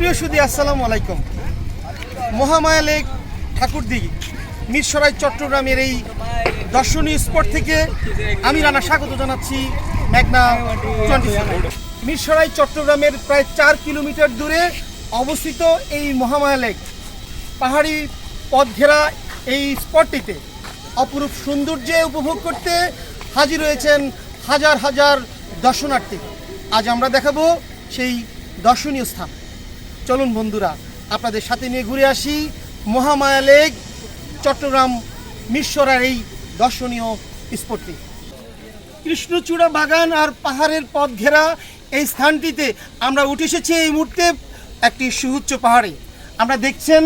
সুপ্রিয় সুদী, আসসালামু আলাইকুম। মহামায়া লেক ঠাকুরদিঘি মিরসরাই, চট্টগ্রামের এই দর্শনীয় স্পট থেকে আমি রানা স্বাগত জানাচ্ছি মেঘনা টোয়েন্টি মিরসরাই, চট্টগ্রামের প্রায় চার কিলোমিটার দূরে অবস্থিত এই মহামায়া লেক পাহাড়ি পথ ঘেরা এই স্পটটিতে অপরূপ সৌন্দর্যে উপভোগ করতে হাজির হয়েছেন হাজার হাজার দর্শনার্থী। আজ আমরা দেখাবো সেই দর্শনীয় স্থান। চলুন বন্ধুরা, আপনাদের সাথে নিয়ে ঘুরে আসি মহামায়া লেক, চট্টগ্রাম মিরসরার এই দর্শনীয় স্পটটি। কৃষ্ণচূড়া বাগান আর পাহাড়ের পথ ঘেরা এই স্থানটিতে আমরা উঠে এসেছি এই মুহূর্তে একটি সুউচ্চ পাহাড়ে। আমরা দেখছেন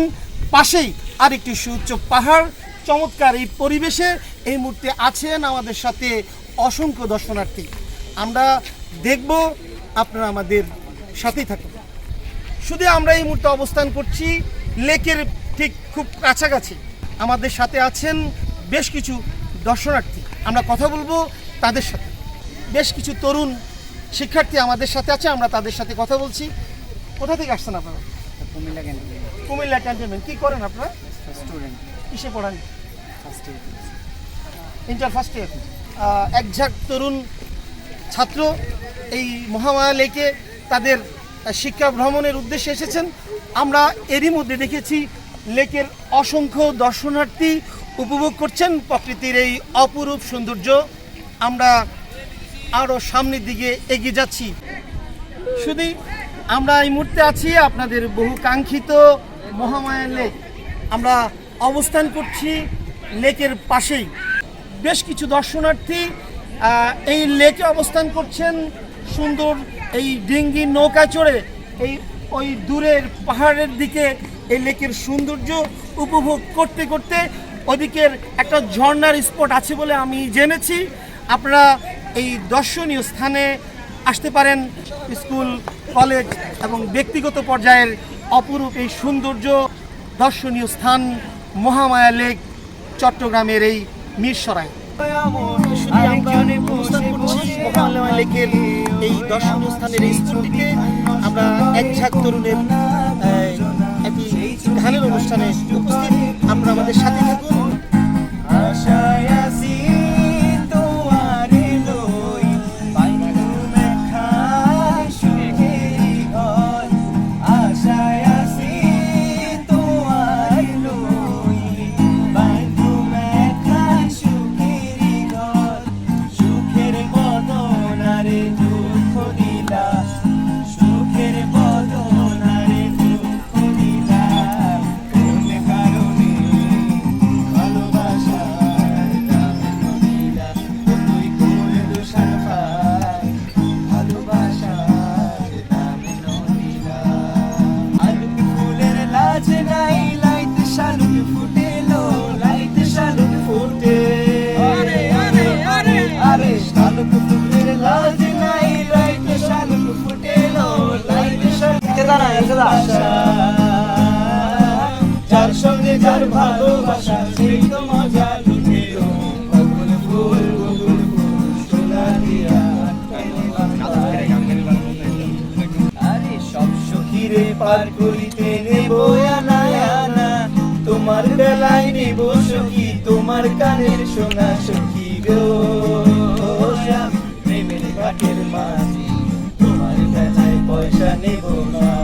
পাশেই আর একটি সুউচ্চ পাহাড়, চমৎকার এই পরিবেশে এই মুহূর্তে আছেন আমাদের সাথে অসংখ্য দর্শনার্থী। আমরা দেখব আপনারা আমাদের সাথেই থাকুন। শুধু আমরা এই মুহূর্তে অবস্থান করছি লেকের ঠিক খুব কাছাকাছি। আমাদের সাথে আছেন বেশ কিছু দর্শনার্থী। আমরা কথা বলব তাদের সাথে। বেশ কিছু তরুণ শিক্ষার্থী আমাদের সাথে আছে আমরা তাদের সাথে কথা বলছি। কোথা থেকে আসছেন আপনারা? কুমিল্লা কেন কুমিল্লা ক্যান্টনমেন্ট। কী করেন আপনারা? স্টুডেন্ট। কিসে পড়ান? First year inter first year. এক ঝাঁক তরুণ ছাত্র এই মহামায়া লেকে তাদের শিক্ষা ভ্রমণের উদ্দেশ্যে এসেছেন। আমরা এরই মধ্যে দেখেছি লেকের অসংখ্য দর্শনার্থী উপভোগ করছেন প্রকৃতির এই অপরূপ সৌন্দর্য। আমরা আরও সামনের দিকে এগিয়ে যাচ্ছি। শুধু আমরা এই মুহূর্তে আছি আপনাদের বহু কাঙ্ক্ষিত মহামায়া লেক। আমরা অবস্থান করছি লেকের পাশেই। বেশ কিছু দর্শনার্থী এই লেকে অবস্থান করছেন সুন্দর এই ডিঙ্গি নৌকা চড়ে এই ওই দূরের পাহাড়ের দিকে এই লেকের সৌন্দর্য উপভোগ করতে করতে ওদিকের একটা ঝর্নার স্পট আছে বলে আমি জেনেছি। আপনারা এই দর্শনীয় স্থানে আসতে পারেন। স্কুল, কলেজ এবং ব্যক্তিগত পর্যায়ের অপরূপ এই সৌন্দর্য দর্শনীয় স্থান মহামায়া লেক, চট্টগ্রামের এই মহামায়া লেকের এই দর্শনীয় স্থানের এই স্কুলটিতে আমরা এক ঝাঁক তরুণের একটি গানের অনুষ্ঠানে উপস্থিত। আমরা আমাদের সাথে যার সঙ্গে যার ভালোবাসা, সেই তো মজা লুটেল বকুল আরে সব সখীরে পার করিতে নেব তোমার বেলায় নেব সখী, তোমার কানের সোনা সখী গো। প্রেমের ঘাটের মাঝি, তোমার বেলায় পয়সা নেব না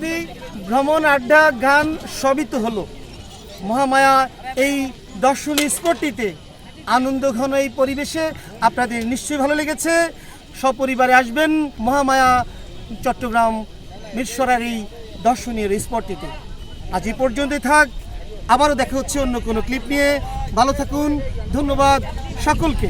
শুধু ভ্রমণ, আড্ডা, গান সবই তো হলো, মহামায়া এই দর্শনীয় স্পটটিতে আনন্দ ঘন এই পরিবেশে আপনাদের নিশ্চয়ই ভালো লেগেছে। সপরিবারে আসবেন মহামায়া চট্টগ্রাম মিরসরার এই দর্শনীয় স্পটটিতে। আজ এই পর্যন্তই থাক, আবারও দেখা হচ্ছে অন্য কোনো ক্লিপ নিয়ে। ভালো থাকুন, ধন্যবাদ সকলকে।